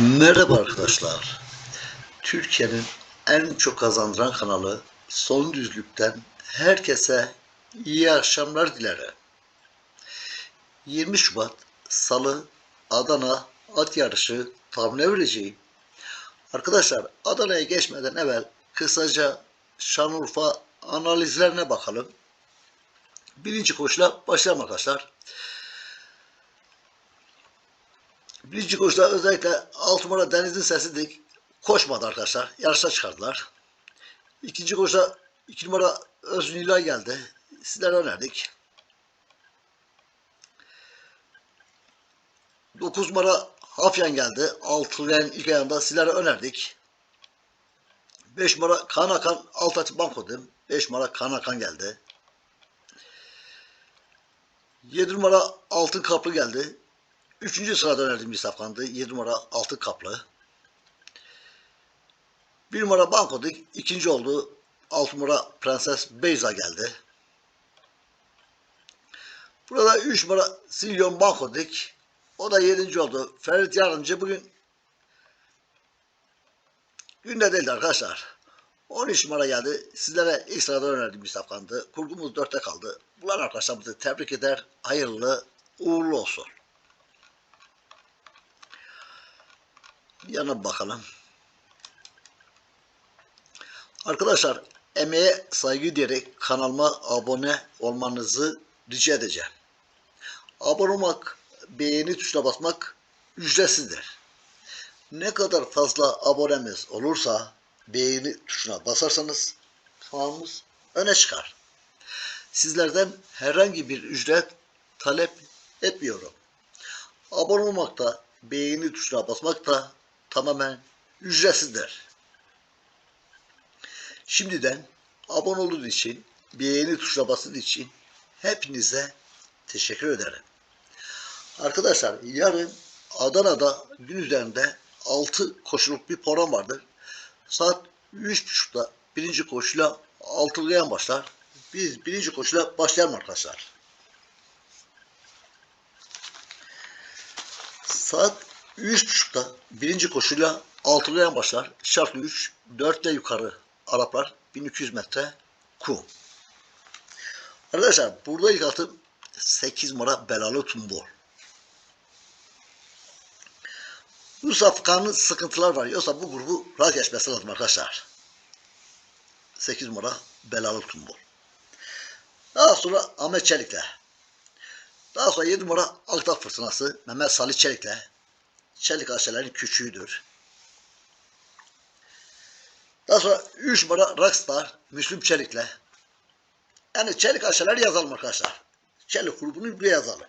Merhaba arkadaşlar. Türkiye'nin en çok kazandıran kanalı Son Düzlük'ten herkese iyi akşamlar dilerim. 20 Şubat Salı Adana at yarışı tahmine vereceğim. Arkadaşlar Adana'ya geçmeden evvel kısaca Şanlıurfa analizlerine bakalım. Birinci koşula başlayalım arkadaşlar. Birinci koşuda özellikle 6 numara Deniz'in sesi dik koşmadı arkadaşlar. Yarışa çıkardılar. İkinci koşuda 2 numara Özgün İlay geldi. Sizlere önerdik. 9 numara Hafyan geldi. 6 ren ilk ayağında sizlere önerdik. 5 numara Kaan Akan alt açı banko dedim. 5 numara Kaan Akan geldi. 7 numara Altın Kaplı geldi. Üçüncü sırada önerdiğim bir safkandı. 7 numara altın kaplı. Bir numara Bankodik ikinci oldu. 6 numara Prenses Beyza geldi. Burada 3 numara Silyon Bankodik. O da 7. oldu. Ferit Yardımcı bugün günde değildi arkadaşlar. 13 numara geldi. Sizlere ilk sırada önerdiğim bir safkandı. Kurgumuz 4'te kaldı. Bulan arkadaşlarımızı tebrik eder. Hayırlı, uğurlu olsun. Yana bakalım. Arkadaşlar emeğe saygı diyerek kanalıma abone olmanızı rica edeceğim. Abone olmak, beğeni tuşuna basmak ücretsizdir. Ne kadar fazla abonemiz olursa beğeni tuşuna basarsanız kanalımız öne çıkar. Sizlerden herhangi bir ücret talep etmiyorum. Abone olmak da beğeni tuşuna basmak da tamamen ücretsizdir. Şimdiden abone olduğunuz için, beğeni tuşuna bastığı için hepinize teşekkür ederim. Arkadaşlar yarın Adana'da gün üzerinde 6 koşuluk bir program vardır. Saat 3.30'da birinci koşuyla altılayan başlar. Biz birinci koşuyla başlayalım arkadaşlar. Saat 3.30'da birinci koşuyla altılayan başlar. Şartlı 3, 4 ile yukarı Araplar 1200 metre kum. Arkadaşlar burada ilk atım 8 numara belalı tumbol. Bu safkanın sıkıntılar var. Yoksa bu grubu rahat geçmesi lazım arkadaşlar. 8 numara belalı tumbol. Daha sonra Ahmet Çelik'le. Daha sonra 7 numara Akdağ Fırtınası Mehmet Salih Çelik'le. Çelik aşelerin küçüğüdür. Daha sonra 3 numara Rockstar Müslüm Çelik'le. Yani Çelik aşeler yazalım arkadaşlar. Çelik grubunu buraya yazalım.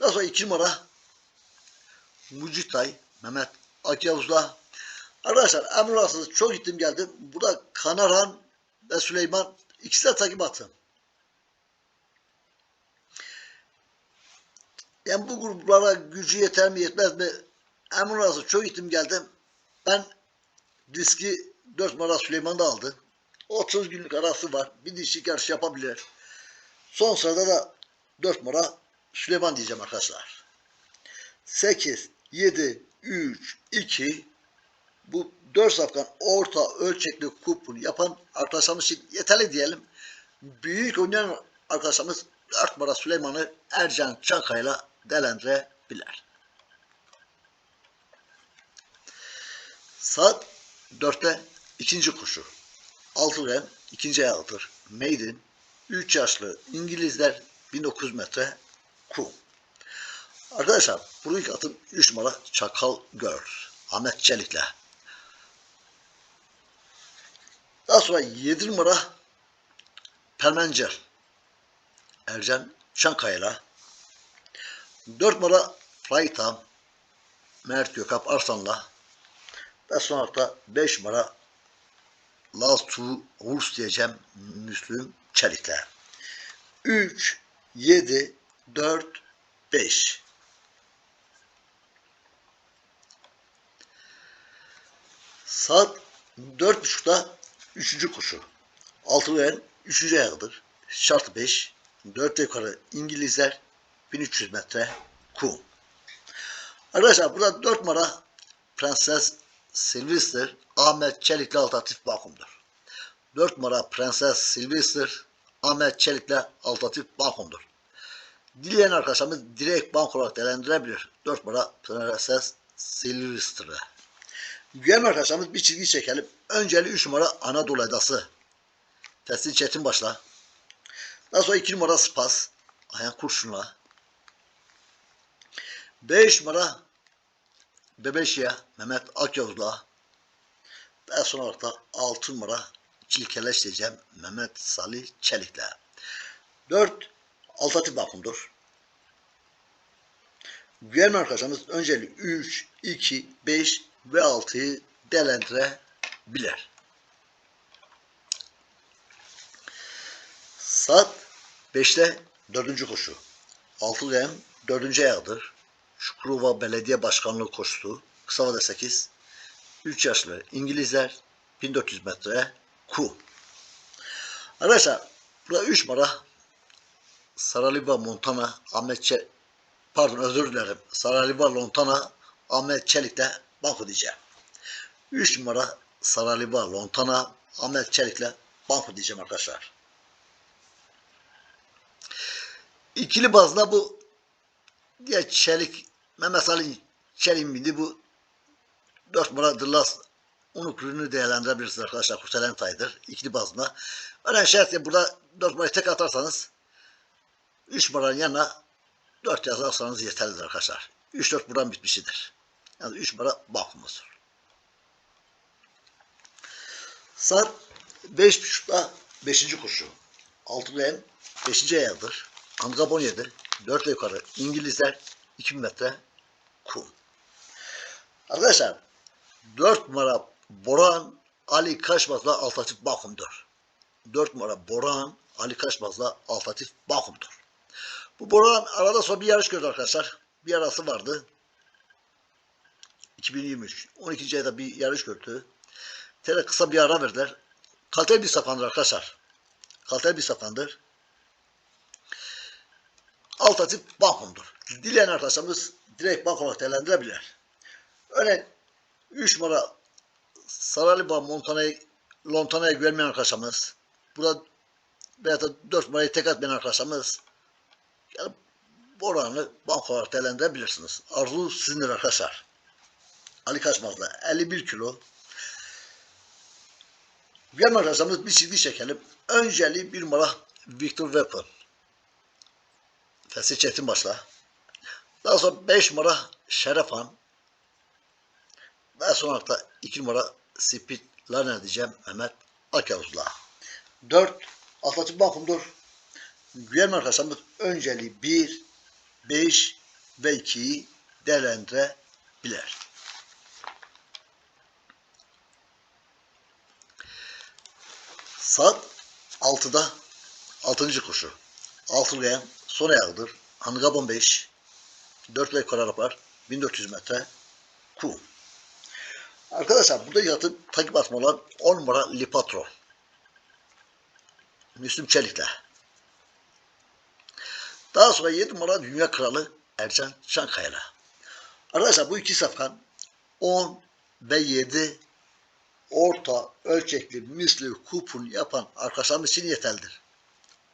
Daha sonra 2 numara Mucitay Mehmet Akyavuz'la. Arkadaşlar Emrahsız çok gittim geldim. Burada Kanaran ve Süleyman ikisi de takip atın. Yani bu gruplara gücü yeter mi yetmez mi? Emin olası çok gittim geldim. Ben riski 4 numara Süleyman da aldı. 30 günlük arası var. Bir dişi yarış yapabilir. Son sırada da 4 numara Süleyman diyeceğim arkadaşlar. 8, 7, 3, 2 bu 4 safkan orta ölçekli kupon yapan arkadaşlarımız için yeterli diyelim. Büyük oynayan arkadaşlarımız 4 numara Süleyman'ı Ercan Çankaya'yla değerlendirebilir. Saat 4'te ikinci koşu. Altı ren ikinci ayağıdır. Maiden 3 yaşlı İngilizler 1900 metre kum. Arkadaşlar bu ilk atım 3 numara Çakal Girl. Ahmet Çelik'le. Daha sonra 7 numara Permencel. Ercan Çankaya'yla. 4 numara Flytam Mert Gökap Arslan'la. Ve sonra da 5 numara Last Two Horse diyeceğim Müslüm Çelik'le. 3, 7, 4, 5. Saat 4.30'da 3. koşu. Altı veren 3. ayağıdır. Şart 5. 4 yukarı İngilizler 1300 metre kum. Arkadaşlar burada 4 numara Prenses Sylvester Ahmet Çelik'le Altatif Bakum'dur. 4 numara Prenses Sylvester Ahmet Çelik'le Altatif Bakum'dur. Dileyen arkadaşlarımız direkt bank olarak değerlendirebilir. 4 numara Prenses Sylvester'ı. Güven arkadaşlarımız bir çizgi çekelim. Önceli 3 numara Anadolu Edası. Teslim Çetin başla. Daha sonra 2 numara Spas. Ayhan Kurşun'la. 5 numara Bebeşiye Mehmet Akyavuz'la. Daha sonra olarak da 6 numara Çilkeleş diyeceğim Mehmet Salih Çelik'le. 4 Altatip Bakım'dır. Güvenme arkadaşlarımız önceli 3, 2, 5 ve 6'yı değerlendirebilir. Saat 5'te 4. koşu. Altıgen 4. ayağıdır. Çukurova Belediye Başkanlığı koşusu. Kısa vade 8. 3 yaşlı İngilizler 1400 metre ku. Arkadaşlar burada 3 numara Saraliva Montana Ahmet Çe pardon özür dilerim. Saraliva Lontana Ahmet Çelik'le banko diyeceğim. 3 numara Saraliva Lontana Ahmet Çelik'le banko diyeceğim arkadaşlar. İkili bazda bu diye Çelik Mehmet Ali Çelik'in bildiği bu 4 numara Dırlas Unuk ürünü değerlendirebilirsiniz arkadaşlar. Kurtelen taydır. İkili bazında. Önemli şart ya burada 4 numarayı tek atarsanız 3 numaranın yanına 4 yazarsanız yeterlidir arkadaşlar. 3-4 buradan bitmişidir. Yani 3 numara bakımızdır. Saat 5.30'da 5. koşu. Altılayan 5. ayağıdır. Angab 17. 4 yukarı. İngilizler 2000 metre kum. Arkadaşlar 4 numara Boran Ali Kaşmaz'la Altatif Bakum'dur. 4 numara Boran Ali Kaşmaz'la Altatif Bakum'dur. Bu Boran arada sonra bir yarış gördü arkadaşlar. Bir arası vardı. 2023. 12. ayda bir yarış gördü. Tele kısa bir ara verdiler. Kaliteli bir safandır arkadaşlar. Kaliteli bir safandır. Altatif Bakum'dur. Dileyen arkadaşlarımız direkt bank olarak değerlendirebilir. Örneğin 3 numara Saraliba Montana'ya Lontana'ya güvenmeyen arkadaşlarımız burada veya da 4 numarayı tek atmayan arkadaşlarımız yani bu oranı bank olarak değerlendirebilirsiniz. Arzu sizindir arkadaşlar. Ali Kaçmaz'la 51 kilo Güvenme arkadaşlarımız bir çizgi çekelim. Önceli bir numara Victor Weapon. Fesih Çetin başla. Daha sonra 5 numara Şerefan. Daha sonra da 2 numara Speed Laner diyeceğim Mehmet Akyavuz'la. 4 Atletik Bankum'dur. Güvenme arkadaşlarımız önceliği 1, 5 ve 2'yi değerlendirebilir. Saat 6'da 6. koşu. Altılıyan son ayağıdır. Hangab 15. 4 ve karar yapar. 1400 metre ku. Arkadaşlar burada yatıp takip atma olan 10 numara Lipatro. Müslüm Çelik'le. Daha sonra 7 numara Dünya Kralı Ercan Çankaya'yla. Arkadaşlar bu iki safkan 10 ve 7 orta ölçekli misli kupon yapan arkadaşlarımız için yeterlidir.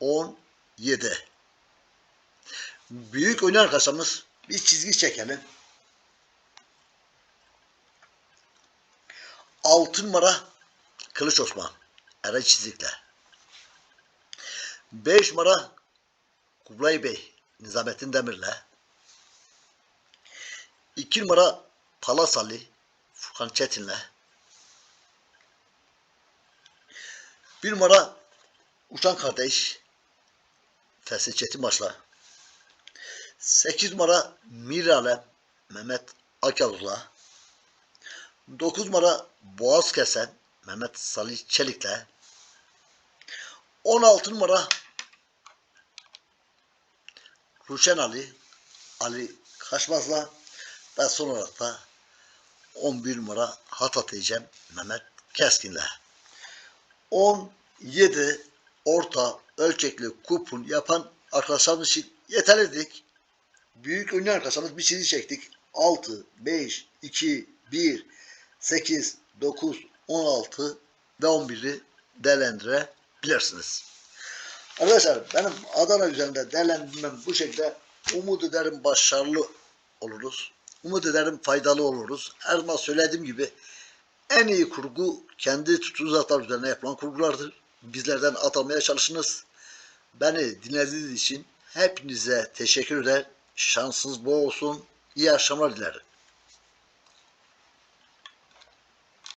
10 7 Büyük oynayan arkadaşlarımız bir çizgi çekelim. 6 numara Kılıç Osman. Era çizikle. 5 numara Kublay Bey. Nizamettin Demir'le. 2 numara Palas Ali. Furkan Çetin'le. 1 numara Uçan Kardeş. Fesih Çetin başla. 8 numara Mirale Mehmet Akyavuz'la. 9 numara Boğaz Kesen Mehmet Salih Çelik'le 16 numara Ruşen Ali Ali Kaşmaz'la ve son olarak da 11 numara Hatat diyeceğim Mehmet Keskin'le 17 orta ölçekli kupon yapan arkadaşlarımız için yeterlidik. Büyük ünlü arkadaşlarımız bir çizgi çektik. 6, 5, 2, 1, 8, 9, 16 ve 11'i değerlendirebilirsiniz. Arkadaşlar benim Adana üzerinde değerlendirmem bu şekilde. Umut ederim başarılı oluruz. Umut ederim faydalı oluruz. Her zaman söylediğim gibi en iyi kurgu kendi tuzaklar üzerine yapılan kurgulardır. Bizlerden atamaya çalışınız. Beni dinlediğiniz için hepinize teşekkür eder. Şansınız bol olsun. İyi akşamlar dilerim.